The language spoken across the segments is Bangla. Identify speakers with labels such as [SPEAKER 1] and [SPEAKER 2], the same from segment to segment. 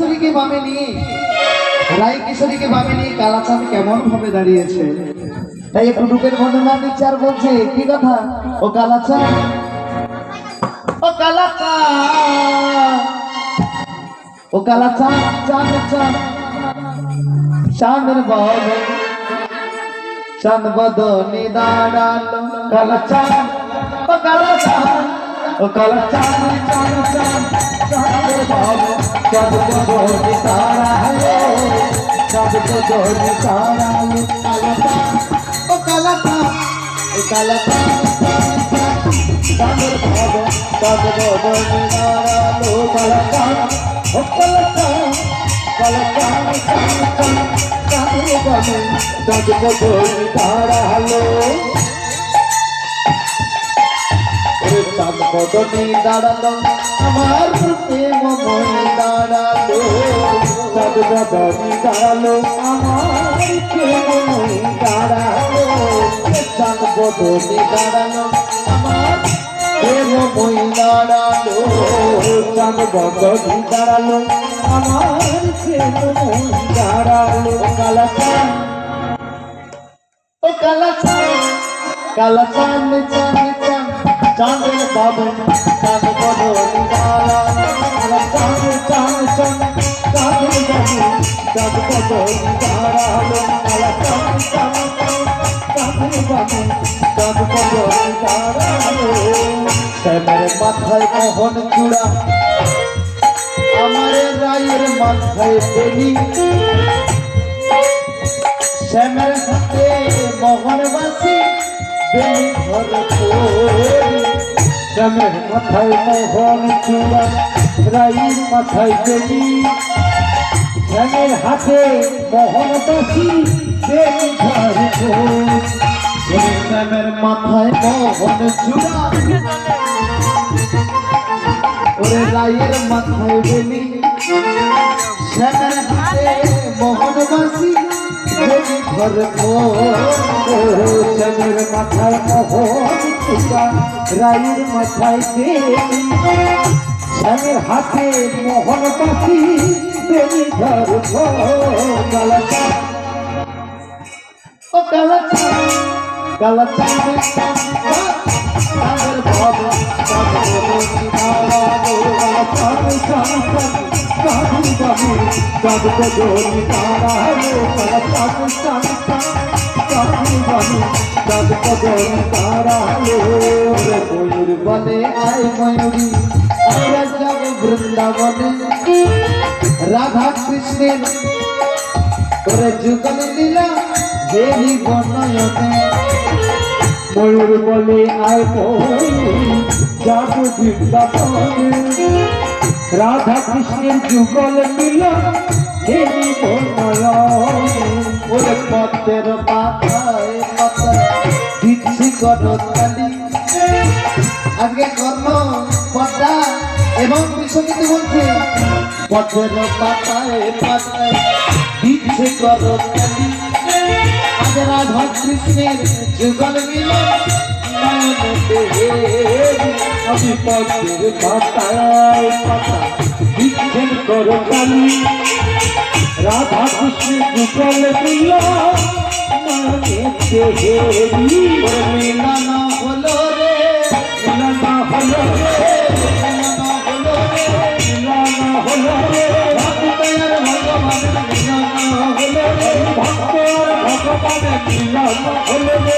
[SPEAKER 1] কিশোরীকে বামে নিয়ে রায় কিশোরীকে বামে নিয়ে কালাচাঁদ কেমন ভাবে দাঁড়িয়েছে? তাই একটু রূপের বর্ণনা দিচ্ছে আর বলছে, কি কথা? ও কালাচাঁদ? ও কালাচাঁদ? ও কালাচাঁদ? চাঁদ চাঁদ চাঁদের বদন, চাঁদ বদনি দাঁড়াল। কালাচাঁদ? ও কালাচাঁদ? ও কালাচাঁদ? চাঁদ চাঁদ চাঁদের বদন চাঁদ বদনি দাঁড়াল চাঁদ বদনি দাঁড়াল কালাচাঁদ ও কালাচাঁদ ও কালাচাঁদ চাঁদের বদন চাঁদ বদনি দাঁড়াল কালাচাঁদ ও কালাচাঁদ কালাচাঁদ চাঁদ চাঁদ চাঁদের বদন চাঁদ বদনি দাঁড়াল ওরে চাঁদ বদনে দাঁড়াল আমার প্রেম মনে দাঁড়াল চাঁদ বদনে দাঁড়াল আমার প্রেম মনে দাঁড়াল চাঁদ বদনে দাঁড়াল আমার প্রেম মনে দাঁড়াল চাঁদ বদনে দাঁড়াল আমার প্রেম মনে দাঁড়াল কালা ও কালা চাঁদ কালা চাঁদ চাঁদ চাঁদ চাঁদের বাবন চাঁদ বদলি দাঁড়া চাঁদ চাঁদ চাঁদ চাঁদের বাবন চাঁদ বদলি। দাঁড়াল কালা চাঁদ চাঁদ চাঁদ চাঁদের বাবন চাঁদ বদলি দাঁড়াল শ্যামের মাথায় মোহন চূড়া আমার রায়ের মাথায় বেলি শ্যামের হাতে মোহনবাসী বেলি ঘরে শ্যামের মাথায় মোহন চূড়া, রাইর মাথায় বেলি শ্যামের হাতে ঘরে পড়ি শ্যামের মাথায় মোহন চূড়া। ওরে রায়ের মাথায় বেলি শ্যামের ঘর মাথায় মোহন চূড়া রায়ের মাথায় শ্যামের হাতে মোহনবাসী বেলি ঘর কালাচা ও কালাচা কালাচা চাঁদের বাবা চাঁদের বাবা চাঁদ চাঁদ চাঁদ বাবু চাঁদ বদলি বদলি তারালো ময়ূর বলে আয় ময়ূরী আমরা যাব বৃন্দাবনে রাধা কৃষ্ণের তোরে যুগল লীলা দেবী বনয়নে ময়ূর বলে আয় ময়ূরী যাব বৃন্দাবনে রাধা কৃষ্ণের যুগল মিল দেবী বনয়নে ওরে পাতায় পাতায় গণতালি আজকে কর্ম পদ্মা এবং বিশ্বনীতি বলছে পদ্মের পাতায় পাতায় দিচ্ছে গণতালি আজ রাধা কৃষ্ণের যুগল মিল পাতায় পাতায় দিচ্ছেন গণতালি রাধা কৃষ্ণ কুশল মিল মিলন হলো রে মিলন হলো হলো রে ভগবান ভগবান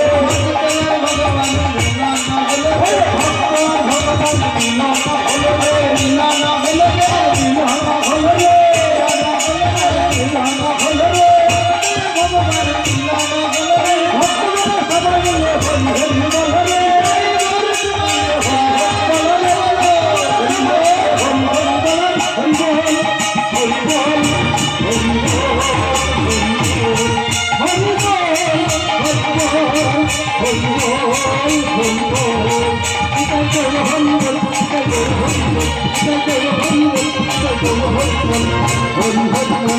[SPEAKER 1] হরি হরি